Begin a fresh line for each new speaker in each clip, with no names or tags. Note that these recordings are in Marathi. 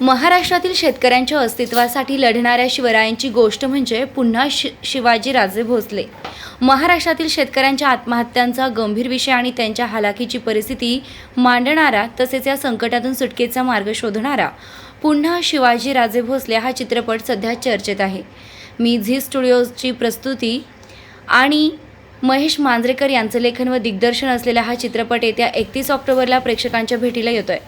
महाराष्ट्रातील शेतकऱ्यांच्या अस्तित्वासाठी लढणाऱ्या शिवरायांची गोष्ट म्हणजे पुन्हा शि शिवाजीराजे भोसले. महाराष्ट्रातील शेतकऱ्यांच्या आत्महत्यांचा गंभीर विषय आणि त्यांच्या हालाकीची परिस्थिती मांडणारा तसेच या संकटातून सुटकेचा मार्ग शोधणारा पुन्हा शिवाजीराजे भोसले हा चित्रपट सध्या चर्चेत आहे. मी झी स्टुडिओजची प्रस्तुती आणि महेश मांजरेकर यांचं लेखन व दिग्दर्शन असलेला हा चित्रपट येत्या एकतीस ऑक्टोबरला प्रेक्षकांच्या भेटीला येतोय.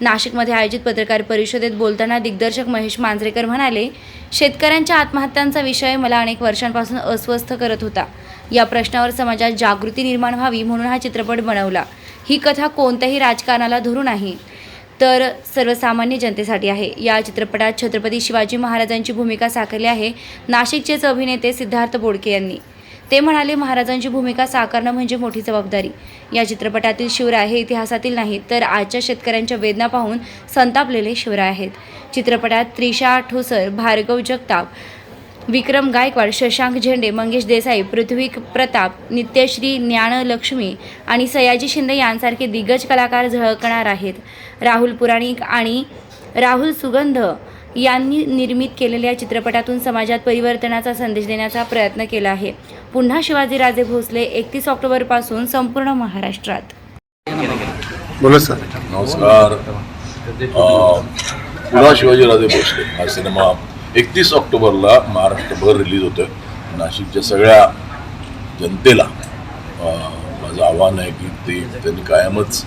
नाशिकमध्ये आयोजित पत्रकार परिषदेत बोलताना दिग्दर्शक महेश मांजरेकर म्हणाले शेतकऱ्यांच्या आत्महत्यांचा विषय मला अनेक वर्षांपासून अस्वस्थ करत होता. या प्रश्नावर समाजात जागृती निर्माण व्हावी म्हणून हा चित्रपट बनवला. ही कथा कोणत्याही राजकारणाला धरून नाही. तर सर्वसामान्य जनतेसाठी आहे. या चित्रपटात छत्रपती शिवाजी महाराजांची भूमिका साकारली आहे नाशिकचेच अभिनेते सिद्धार्थ बोडके यांनी. ते म्हणाले महाराजांची भूमिका साकारणं म्हणजे मोठी जबाबदारी. या चित्रपटातील शिवराय हे इतिहासातील नाही तर आजच्या शेतकऱ्यांच्या वेदना पाहून संतापलेले शिवराय आहेत. चित्रपटात त्रिशा ठोसर भार्गव जगताप विक्रम गायकवाड शशांक झेंडे मंगेश देसाई पृथ्वी प्रताप नित्यश्री ज्ञानलक्ष्मी आणि सयाजी शिंदे यांसारखे दिग्गज कलाकार झळकणार आहेत. राहुल पुराणिक आणि राहुल सुगंध यांनी निर्मित केलेल्या चित्रपटातून समाजात परिवर्तनाचा संदेश देण्याचा प्रयत्न केला आहे. पुन्हा शिवाजीराजे भोसले एकतीस ऑक्टोबरपासून संपूर्ण महाराष्ट्रात.
बोला सर.
नमस्कार. अ, पुन्हा शिवाजीराजे भोसले. हा सिनेमा एकतीस ऑक्टोबरला महाराष्ट्रभर रिलीज होतोय. नाशिकच्या सगळ्या जनतेला अ, माझं आव्हान आहे की ते त्यांनी कायमच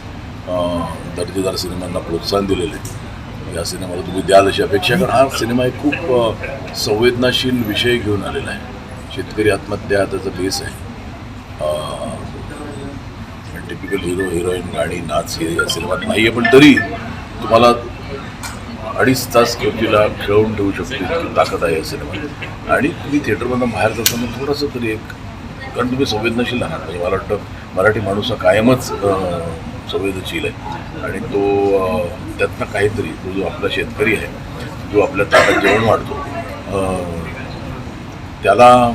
अ, दर्जेदार सिनेमांना प्रोत्साहन दिलेलं आहे. या सिनेमाला तुम्ही द्याल अशी अपेक्षा कारण हा सिनेमा एक खूप अ, संवेदनाशील विषय घेऊन आलेला आहे. शेतकरी आत्महत्या त्याचा बेस आहे. टिपिकल हिरो हिरोईन गाणी नाच हे या सिनेमात नाही आहे पण तरी तुम्हाला अडीच तास कृतीला खेळवून ठेवू शकतो ताकद आहे या सिनेमात. आणि तुम्ही थिएटरमधून बाहेर जाताना थोडंसं तरी एक कारण तुम्ही संवेदनशील आहात. म्हणजे मला वाटतं मराठी माणूस हा कायमच संवेदनशील आहे. आणि तो त्यातनं काहीतरी तो जो आपला शेतकरी आहे जो आपल्या ताटात जेवण वाढतो त्याला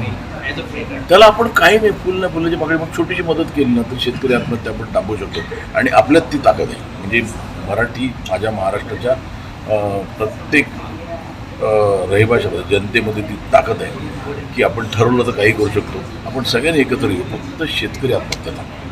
त्याला आपण काही नाही फुल नाही फुलाची पाकळी मग छोटीशी मदत केली ना तर शेतकरी आत्महत्या आपण थांबवू शकतो. आणि आपल्यात ती ताकद आहे. म्हणजे मराठी माझ्या महाराष्ट्राच्या प्रत्येक रहिवाशामध्ये जनतेमध्ये ती ताकद आहे की आपण ठरवलं तर काही करू शकतो. आपण सगळ्यांनी एकत्र येऊ फक्त शेतकरी आत्महत्या थांबवू.